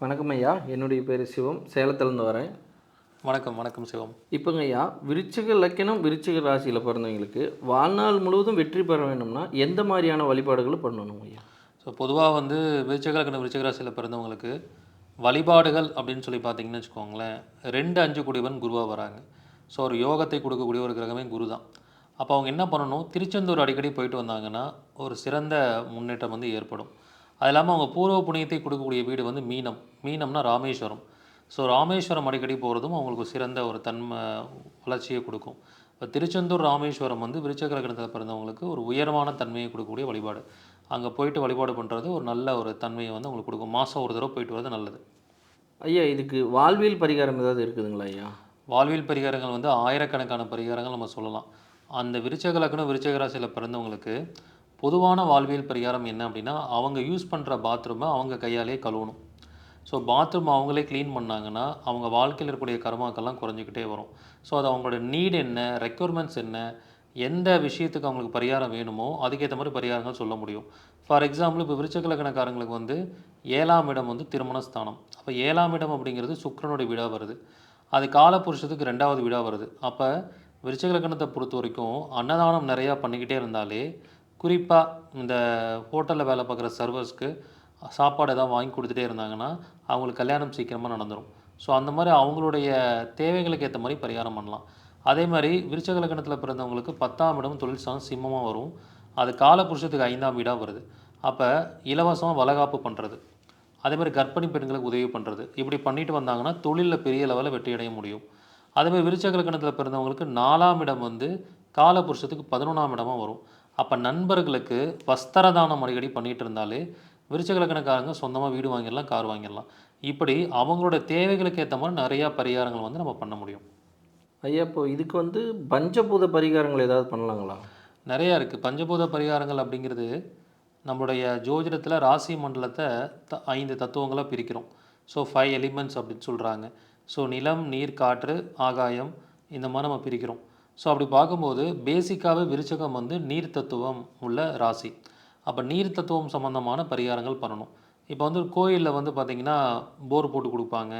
வணக்கம் ஐயா. என்னுடைய பேர் சிவம். சேலத்துலேருந்து வரேன். வணக்கம் வணக்கம் சிவம். இப்போங்க ஐயா விருச்சிக லக்கணம் விருச்சிக ராசியில் பிறந்தவங்களுக்கு வாழ்நாள் முழுவதும் வெற்றி பெற வேண்டும்னா எந்த மாதிரியான வழிபாடுகளை பண்ணணும் ஐயா? ஸோ பொதுவாக வந்து விருச்சகலக்கண விருச்சகராசியில் பிறந்தவங்களுக்கு வழிபாடுகள் அப்படின்னு சொல்லி பார்த்தீங்கன்னு வச்சுக்கோங்களேன். ரெண்டு அஞ்சு குடிவன் குருவாக வராங்க. ஸோ ஒரு யோகத்தை கொடுக்கக்கூடிய ஒரு கிரகமே குரு தான். அப்போ அவங்க என்ன பண்ணணும்? திருச்செந்தூர் அடிக்கடி போயிட்டு வந்தாங்கன்னா ஒரு சிறந்த முன்னேற்றம் வந்து ஏற்படும். அது இல்லாமல் அவங்க பூர்வ புண்ணியத்தை கொடுக்கக்கூடிய வீடு வந்து மீனம். மீனம்னா ராமேஸ்வரம். ஸோ ராமேஸ்வரம் அடிக்கடி போகிறதும் அவங்களுக்கு சிறந்த ஒரு தன்மை வளர்ச்சியை கொடுக்கும். இப்போ திருச்செந்தூர் ராமேஸ்வரம் வந்து விருச்சக லக்னத்தில் பிறந்தவங்களுக்கு ஒரு உயர்வான தன்மையை கொடுக்கக்கூடிய வழிபாடு. அங்கே போயிட்டு வழிபாடு பண்ணுறது ஒரு நல்ல ஒரு தன்மையை வந்து உங்களுக்கு கொடுக்கும். மாதம் ஒரு தடவை போயிட்டு வரது நல்லது. ஐயா இதுக்கு வாழ்வியல் பரிகாரம் ஏதாவது இருக்குதுங்களா ஐயா? வாழ்வியல் பரிகாரங்கள் வந்து ஆயிரக்கணக்கான பரிகாரங்கள் நம்ம சொல்லலாம். அந்த விருச்சக லக்னம் விருச்சக ராசியில் பிறந்தவங்களுக்கு பொதுவான வாழ்வியல் பரிகாரம் என்ன அப்படின்னா அவங்க யூஸ் பண்ணுற பாத்ரூமை அவங்க கையாலே கழுவணும். ஸோ பாத்ரூம் அவங்களே க்ளீன் பண்ணாங்கன்னா அவங்க வாழ்க்கையில் இருக்கக்கூடிய கர்மாக்கள்லாம் குறைஞ்சிக்கிட்டே வரும். ஸோ அது அவங்களோட நீட் என்ன ரெக்குயர்மெண்ட்ஸ் என்ன எந்த விஷயத்துக்கு அவங்களுக்கு பரிகாரம் வேணுமோ அதுக்கேற்ற மாதிரி பரிகாரங்கள் சொல்ல முடியும். ஃபார் எக்ஸாம்பிள் இப்போ விருச்சக்கலக்கணக்காரங்களுக்கு வந்து ஏழாம் இடம் வந்து திருமண ஸ்தானம் அப்போ ஏழாம் இடம் அப்படிங்கிறது சுக்கிரனுடைய வீடாக வருது. அது காலபுருஷத்துக்கு ரெண்டாவது வீடாக வருது. அப்போ விருச்சக பொறுத்த வரைக்கும் அன்னதானம் நிறையா பண்ணிக்கிட்டே இருந்தாலே குறிப்பாக இந்த ஹோட்டலில் வேலை பார்க்குற சர்வர்ஸ்க்கு சாப்பாடு எதாவது வாங்கி கொடுத்துட்டே இருந்தாங்கன்னா அவங்களுக்கு கல்யாணம் சீக்கிரமாக நடந்துடும் ஸோ அந்த மாதிரி அவங்களுடைய தேவைகளுக்கு ஏற்ற மாதிரி பரிகாரம் பண்ணலாம். அதே மாதிரி விருச்சக லக்கணத்தில் பிறந்தவங்களுக்கு பத்தாம் இடம் தொழில் ஸ்தானம் சிம்மமாக வரும். அது காலபுருஷத்துக்கு ஐந்தாம் வீடாக வருது. அப்போ இலவசமாக வளகாப்பு பண்ணுறது அதே மாதிரி கர்ப்பிணி பெண்களுக்கு உதவி பண்ணுறது இப்படி பண்ணிட்டு வந்தாங்கன்னா தொழிலில் பெரிய லெவலில் வெற்றி அடைய முடியும். அதே மாதிரி விருச்சக லக்கணத்தில் பிறந்தவங்களுக்கு நாலாம் இடம் வந்து காலபுருஷத்துக்கு பதினொன்றாம் இடமாக வரும். அப்போ நண்பர்களுக்கு வஸ்திர தானம் அடிக்கடி பண்ணிட்டு இருந்தாலே விருச்சக லக்னக்காரங்க சொந்தமாக வீடு வாங்கிடலாம் கார் வாங்கிடலாம். இப்படி அவங்களோட தேவைகளுக்கு ஏற்ற மாதிரி நிறையா பரிகாரங்கள் வந்து நம்ம பண்ண முடியும். ஐயா இப்போ இதுக்கு வந்து பஞ்சபூத பரிகாரங்கள் ஏதாவது பண்ணலாங்களா? நிறையா இருக்குது பஞ்சபூத பரிகாரங்கள் அப்படிங்கிறது நம்மளுடைய ஜோதிடத்தில் ராசி மண்டலத்தை த ஐந்து தத்துவங்களாக பிரிக்கிறோம். ஸோ ஃபைவ் எலிமெண்ட்ஸ் அப்படின்னு சொல்கிறாங்க ஸோ நிலம் நீர் காற்று ஆகாயம் இந்த மாதிரி நம்ம பிரிக்கிறோம். ஸோ அப்படி பார்க்கும்போது பேசிக்காகவே விருச்சகம் வந்து நீர் தத்துவம் உள்ள ராசி. அப்போ நீர் தத்துவம் சம்மந்தமான பரிகாரங்கள் பண்ணணும். இப்போ வந்து கோயிலில் வந்து பார்த்திங்கன்னா போர் போட்டு கொடுப்பாங்க.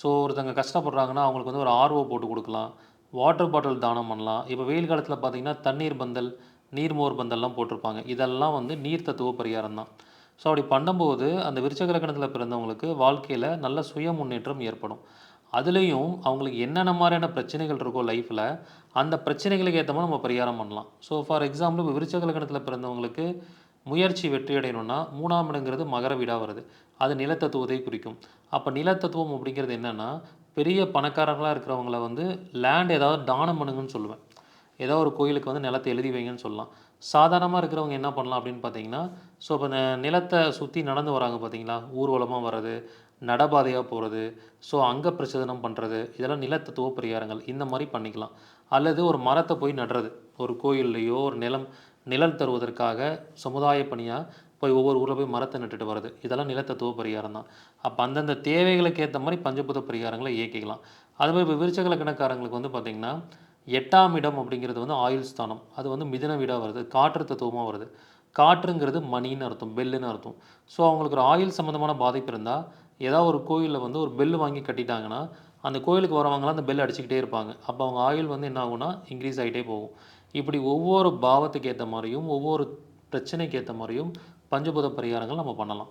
ஸோ ஒருத்தங்க கஷ்டப்படுறாங்கன்னா அவங்களுக்கு வந்து ஒரு ஆர்வம் போட்டு கொடுக்கலாம். வாட்டர் பாட்டில் தானம் பண்ணலாம். இப்போ வெயில் காலத்தில் பார்த்தீங்கன்னா தண்ணீர் பந்தல் நீர்மோர் பந்தல்லாம் போட்டிருப்பாங்க. இதெல்லாம் வந்து நீர் தத்துவ பரிகாரம் தான். ஸோ அப்படி பண்ணும்போது அந்த விருச்சக லக்னத்தில் பிறந்தவங்களுக்கு வாழ்க்கையில் நல்ல சுய முன்னேற்றம் ஏற்படும். அதுலேயும் அவங்களுக்கு என்னென்ன மாதிரியான பிரச்சனைகள் இருக்கோ லைஃப்பில் அந்த பிரச்சனைகளுக்கு ஏற்ற மாதிரி நம்ம பரிகாரம் பண்ணலாம். ஸோ ஃபார் எக்ஸாம்பிள் இப்போ விருச்சக லக்னத்தில் பிறந்தவங்களுக்கு முயற்சி வெற்றி அடையணும்னா மூணாம் இடங்கிறது மகர வீடாக வருது. அது நிலத்தத்துவத்தை குறிக்கும். அப்போ நிலத்தத்துவம் அப்படிங்கிறது என்னென்னா பெரிய பணக்காரர்களாக இருக்கிறவங்கள வந்து லேண்ட் ஏதாவது தானம் பண்ணுங்கன்னு சொல்லுவேன். ஏதோ ஒரு கோயிலுக்கு வந்து நிலத்தை எழுதி வைங்கன்னு சொல்லலாம். சாதாரணமாக இருக்கிறவங்க என்ன பண்ணலாம் அப்படின்னு பார்த்தீங்கன்னா ஸோ இப்போ இந்த நிலத்தை சுற்றி நடந்து வராங்க பார்த்தீங்களா? ஊர்வலமாக வர்றது நடபாதையாக போகிறது ஸோ அங்க பிரச்சோதனம் பண்ணுறது இதெல்லாம் நிலத்தத்துவ பரிகாரங்கள் இந்த மாதிரி பண்ணிக்கலாம். அல்லது ஒரு மரத்தை போய் நடுறது ஒரு கோயில்லையோ ஒரு நிலம் நிழல் தருவதற்காக சமுதாய பணியாக போய் ஒவ்வொரு ஊரில் போய் மரத்தை நட்டுட்டு வர்றது இதெல்லாம் நிலத்தத்துவ பரிகாரம் தான். அப்போ அந்தந்த தேவைகளுக்கு ஏற்ற மாதிரி பஞ்சபூத பரிகாரங்களை இயக்கிக்கலாம். அதுமாதிரி இப்போ விருச்சக வந்து பார்த்திங்கன்னா எட்டாம் இடம் அப்படிங்கிறது வந்து ஆயுள் ஸ்தானம். அது வந்து மிதுன வீடாக வருது. காற்று தத்துவமாக வருது. காற்றுங்கிறது மணின்னு அர்த்தம் பெல்லுன்னு அர்த்தம். ஸோ அவங்களுக்கு ஒரு ஆயுள் சம்மந்தமான பாதிப்பு இருந்தால் ஏதாவது ஒரு கோயிலில் வந்து ஒரு பெல் வாங்கி கட்டிட்டாங்கன்னா அந்த கோயிலுக்கு வரவங்களாம் அந்த பெல் அடிச்சுக்கிட்டே இருப்பாங்க. அப்போ அவங்க ஆயுள் வந்து என்ன ஆகும்னா இன்க்ரீஸ் ஆகிட்டே போகும். இப்படி ஒவ்வொரு பாவத்துக்கு ஏற்ற மாதிரியும் ஒவ்வொரு பிரச்சனைக்கு ஏற்ற மாதிரியும் பஞ்சபூத பரிகாரங்கள் நம்ம பண்ணலாம்.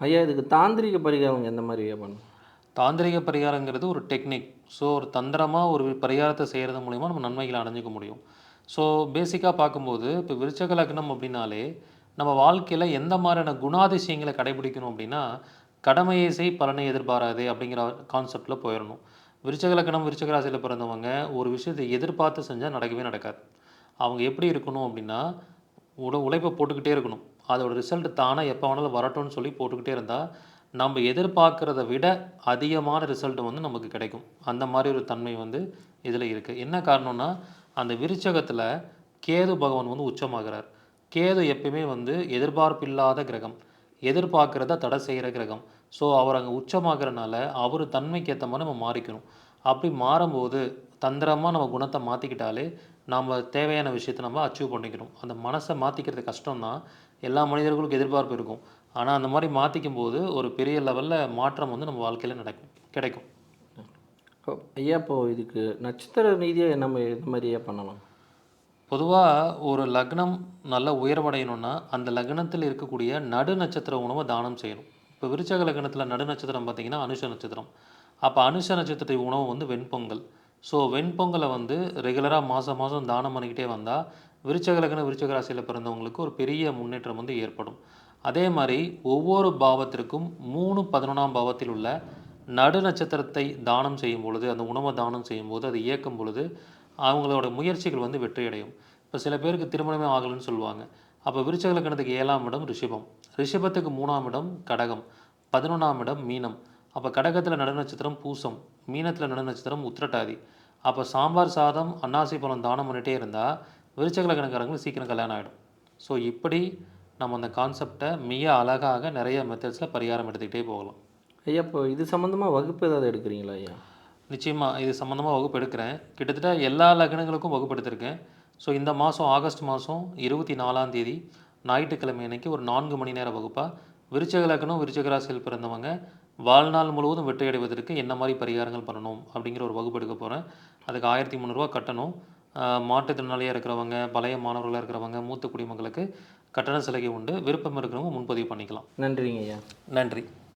ஐயா இதுக்கு தாந்திரிக பரிகாரம் எந்த மாதிரி பண்ணணும்? தாந்திரிக பரிகாரங்கிறது ஒரு டெக்னிக் ஸோ ஒரு தந்திரமாக ஒரு பரிகாரத்தை செய்கிறது மூலிமா நம்ம நன்மைகளை அடைஞ்சிக்க முடியும். ஸோ பேசிக்காக பார்க்கும்போது இப்போ விருச்சக லக்னம் அப்படின்னாலே நம்ம வாழ்க்கையில் எந்த மாதிரியான குணாதிசயங்களை கடைபிடிக்கணும் அப்படின்னா கடமையை செய் பலனை எதிர்பாராதே அப்படிங்கிற கான்செப்டில் போயிடணும் விருச்சக லக்னம் விருச்சக ராசியில் பிறந்தவங்க ஒரு விஷயத்தை எதிர்பார்த்து செஞ்சால் நடக்கவே நடக்காது. அவங்க எப்படி இருக்கணும் அப்படின்னா உட உழைப்பை போட்டுக்கிட்டே இருக்கணும். அதோட ரிசல்ட் தானாக எப்போ வேணாலும் வரட்டும்னு சொல்லி போட்டுக்கிட்டே இருந்தால் நம்ம எதிர்பார்க்குறத விட அதிகமான ரிசல்ட் வந்து நமக்கு கிடைக்கும். அந்த மாதிரி ஒரு தன்மை வந்து இதில் இருக்குது என்ன காரணம்னா அந்த விருச்சகத்தில் கேது பகவான் வந்து உச்சமாகிறார். கேது எப்பயுமே வந்து எதிர்பார்ப்பில்லாத கிரகம். எதிர்பார்க்குறத தடை செய்கிற கிரகம். ஸோ அவர் அங்கே உச்சமாகறனால அவர் தன்மைக்கு ஏற்ற மாதிரி நம்ம மாறிக்கணும். அப்படி மாறும்போது தந்திரமாக நம்ம குணத்தை மாற்றிக்கிட்டாலே நம்ம தேவையான விஷயத்தை நம்ம அச்சீவ் பண்ணிக்கணும் அந்த மனசை மாற்றிக்கிறது கஷ்டம் தான் எல்லா மனிதர்களுக்கும் எதிர்பார்ப்பு இருக்கும். ஆனால் அந்த மாதிரி மாற்றிக்கும் போது ஒரு பெரிய லெவலில் மாற்றம் வந்து நம்ம வாழ்க்கையில் நடக்கும் கிடைக்கும். ஐயா இப்போது இதுக்கு நட்சத்திர ரீதியாக என்ன எந்த மாதிரியா பண்ணலாம்? பொதுவாக ஒரு லக்னம் நல்ல உயர்வடையணும்னா அந்த லக்னத்தில் இருக்கக்கூடிய நடு நட்சத்திர உணவை தானம் செய்யணும். இப்போ விருச்சக லக்னத்தில் நடு நட்சத்திரம் பார்த்தீங்கன்னா அனுஷ நட்சத்திரம். அப்போ அனுஷ நட்சத்திர உணவு வந்து வெண்பொங்கல். ஸோ வெண்பொங்கலை வந்து ரெகுலராக மாதம் மாதம் தானம் பண்ணிக்கிட்டே வந்தால் விருச்சக லக்ன விருச்சக ராசியில் பிறந்தவங்களுக்கு ஒரு பெரிய முன்னேற்றம் வந்து ஏற்படும். அதே மாதிரி ஒவ்வொரு பாவத்திற்கும் மூணு பதினொன்றாம் பாவத்தில் உள்ள நடு நட்சத்திரத்தை தானம் செய்யும் பொழுது அந்த உணவை தானம் செய்யும் போது அதை இயக்கும் பொழுது அவங்களோட முயற்சிகள் வந்து வெற்றி அடையும் இப்போ சில பேருக்கு திருமணமே ஆகலைன்னு சொல்லுவாங்க. அப்போ விருச்சக லக்னத்துக்கு ஏழாம் இடம் ரிஷபம். ரிஷபத்துக்கு மூணாம் இடம் கடகம். பதினொன்றாம் இடம் மீனம். அப்போ கடகத்தில் நடு நட்சத்திரம் பூசம். மீனத்தில் நடு நட்சத்திரம் உத்திரட்டாதி. அப்போ சாம்பார் சாதம் அன்னாசி பழம் தானம் பண்ணிகிட்டே இருந்தால் விருச்சக லக்னக்காரங்களுக்கு சீக்கிரம் கல்யாணம் ஆகிடும் ஸோ இப்படி நம்ம அந்த கான்செப்டை மிக அழகாக நிறைய மெத்தட்ஸில் பரிகாரம் எடுத்துக்கிட்டே போகலாம். ஐயா இப்போ இது சம்மந்தமாக வகுப்பு ஏதாவது எடுக்கிறீங்களா ஐயா? நிச்சயமாக இது சம்மந்தமாக வகுப்பு எடுக்கிறேன். கிட்டத்தட்ட எல்லா லக்னங்களுக்கும் வகுப்பு எடுத்திருக்கேன் ஸோ இந்த மாதம் ஆகஸ்ட் மாதம் இருபத்தி நாலாம் தேதி ஞாயிற்றுக்கிழமை அன்னைக்கு ஒரு நான்கு மணி நேர வகுப்பாக விருச்சக லக்னம் விருச்சக ராசியில் பிறந்தவங்க வாழ்நாள் முழுவதும் வெற்றி அடைவதற்கு என்ன மாதிரி பரிகாரங்கள் பண்ணணும் அப்படிங்கிற ஒரு வகுப்பு எடுக்க போகிறேன் அதுக்கு ஆயிரத்தி முந்நூறுரூவா கட்டணும். மாற்றுத்திறனாளியாக இருக்கிறவங்க பழைய மாணவர்களாக இருக்கிறவங்க மூத்த குடிமக்களுக்கு கட்டண சலுகை உண்டு. விருப்பம் இருக்கிறவங்க முன்பதிவு பண்ணிக்கலாம். நன்றிங்க ஐயா நன்றி.